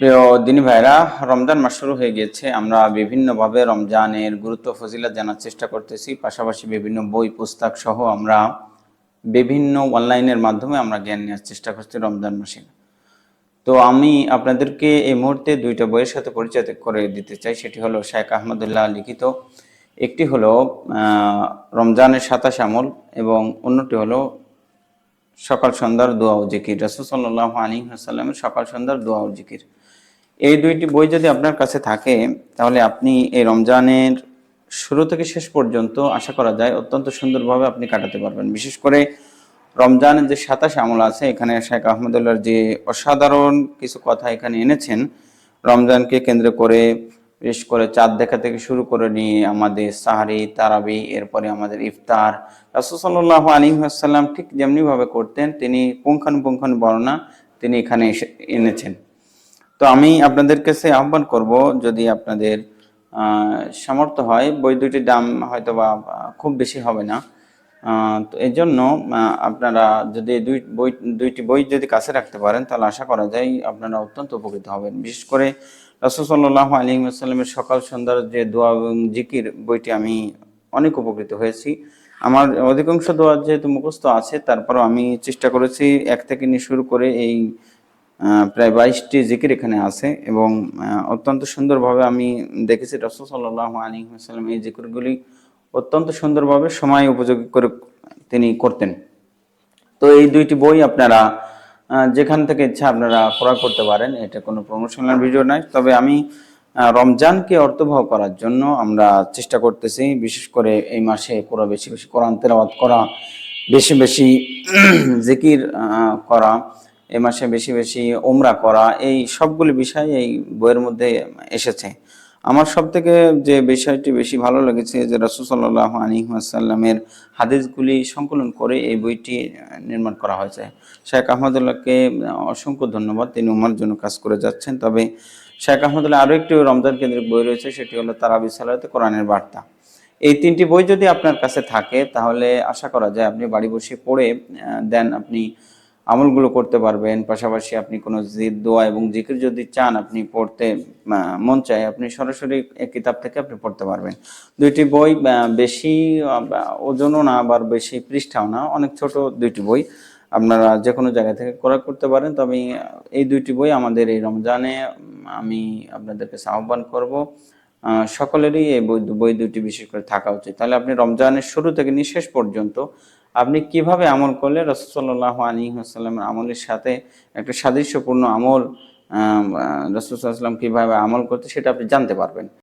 প্রিয় দিনী ভাইরা রমজান মাস শুরু হয়ে গিয়েছে আমরা বিভিন্নভাবে রমজানের গুরুত্ব ফজিলা জানার চেষ্টা করতেছি। পাশাপাশি বিভিন্ন বই, পুস্তক সহ আমরা বিভিন্ন অনলাইনের মাধ্যমে আমরা জ্ঞান নেওয়ার চেষ্টা করছি রমজান মাসে। তো আমি আপনাদেরকে এই মুহূর্তে দুইটা বইয়ের সাথে পরিচয় করে দিতে চাই। সেটি হলো শেখ আহমদুল্লাহ লিখিত। একটি হলো রমজানের সাতাশ আমল এবং অন্যটি হলো, সকাল সন্ধ্যার দোয়া ও জিকির। রাসুল সাল্লাহ আলী সাল্লামের সকাল সন্ধ্যার দোয়া ও জিকির। এই দুইটি বই যদি আপনার কাছে থাকে, তাহলে আপনি এই রমজানের শুরু থেকে শেষ পর্যন্ত আশা করা যায় অত্যন্ত সুন্দরভাবে আপনি কাটাতে পারবেন। বিশেষ করে রমজানের যে সাতাশ আমল আছে, এখানে শেখ আহমদুল্লাহর যে অসাধারণ কিছু কথা এখানে এনেছেন, রমজানকে কেন্দ্র করে, বিশেষ করে চাঁদ দেখা থেকে শুরু করে নিয়ে আমাদের সাহারি, তারাবি, এরপরে আমাদের ইফতার। রাসুসাল্লাহ আলী আসাল্লাম ঠিক যেমনিভাবে করতেন, তিনি পুঙ্খানুপুঙ্খানু বর্ণনা তিনি এখানে এসে- এনেছেন। তো আমি আপনাদের কাছে আহ্বান করব, যদি আপনাদের সামর্থ্য হয়, বই দুটির দাম হয়তো বা খুব বেশি হবে না। তো এই জন্য আপনারা যদি দুই, বই, দুইটি বই যদি কাছে রাখতে পারেন, তাহলে আশা করা যায় আপনারা অত্যন্ত উপকৃত হবেন। বিশেষ করে রসদাল্লাহ আলী সকাল সন্ধ্যার যে দোয়া এবং জিকির বইটি আমি অনেক উপকৃত হয়েছি। আমার অধিকাংশ দোয়া যেহেতু মুখস্থ আছে, তারপরও আমি চেষ্টা করেছি এক থেকে নিয়ে শুরু করে এই প্রায় বাইশটি জিকির এখানে আছে এবং অত্যন্ত সুন্দরভাবে আমি দেখেছি রসুল সাল্লাহ আলী এই জিকিরগুলি অত্যন্ত সুন্দরভাবে সময় উপযোগী করে তিনি করতেন। তো এই দুইটি বই আপনারা যেখান থেকে ইচ্ছা আপনারা ক্রয় করতে পারেন, এটা কোনো প্রমোশনাল ভিডিও নয়। তবে আমি রমজানকে অর্থবহ করার জন্য আমরা চেষ্টা করতেছি, বিশেষ করে এই মাসে পুরো বেশি বেশি কোরআন তেলাওয়াত করা, বেশি বেশি জিকির করা। এই মাসে বেশি বেশি ওমরা করা, এই সবগুলি বিষয় এই বইয়ের মধ্যে এসেছে। আমার সব থেকে যে বিষয়টি বেশি ভালো লেগেছে যে রসুসাল্লাহ আলী আসাল্লামের হাদিসগুলি সংকলন করে এই বইটি নির্মাণ করা হয়েছে। শেখ আহমদুল্লাহকে অসংখ্য ধন্যবাদ, তিনি উমার জন্য কাজ করে যাচ্ছেন। তবে শেখ আহমদুল্লাহ আরও একটি রমজান কেন্দ্রিক বই রয়েছে, সেটি হলো তারাবি সালাতে কোরআনের বার্তা। এই তিনটি বই যদি আপনার কাছে থাকে, তাহলে আশা করা যায় আপনি বাড়ি বসে পড়ে দেন আপনি আমলগুলো করতে পারবেন, পাশাপাশি আপনি কোনো জিদ, দোয়া এবং জিকির যদি চান আপনি পড়তে মন চায়, আপনি সরাসরি কিতাব থেকে আপনি পড়তে পারবেন। দুইটি বই বেশি ওজনও না, আবার বেশি পৃষ্ঠাও না, অনেক ছোট দুইটি বই। আপনারা যে কোনো জায়গা থেকে ক্রয় করতে পারেন, তবে এই দুইটি বই আমাদের এই রমজানে আমি আপনাদেরকে আহ্বান করব। সকলেরই এই বই দুটি বিশেষ করে থাকা উচিত। তাহলে আপনি রমজানের শুরু থেকে নিঃশেষ শেষ পর্যন্ত আপনি কীভাবে আমল করলে রসুল্লাহ আলী আসসালামের আমলের সাথে একটা সাদৃশ্যপূর্ণ আমল রসুল্লাহ আসলাম কীভাবে আমল করতে সেটা আপনি জানতে পারবেন।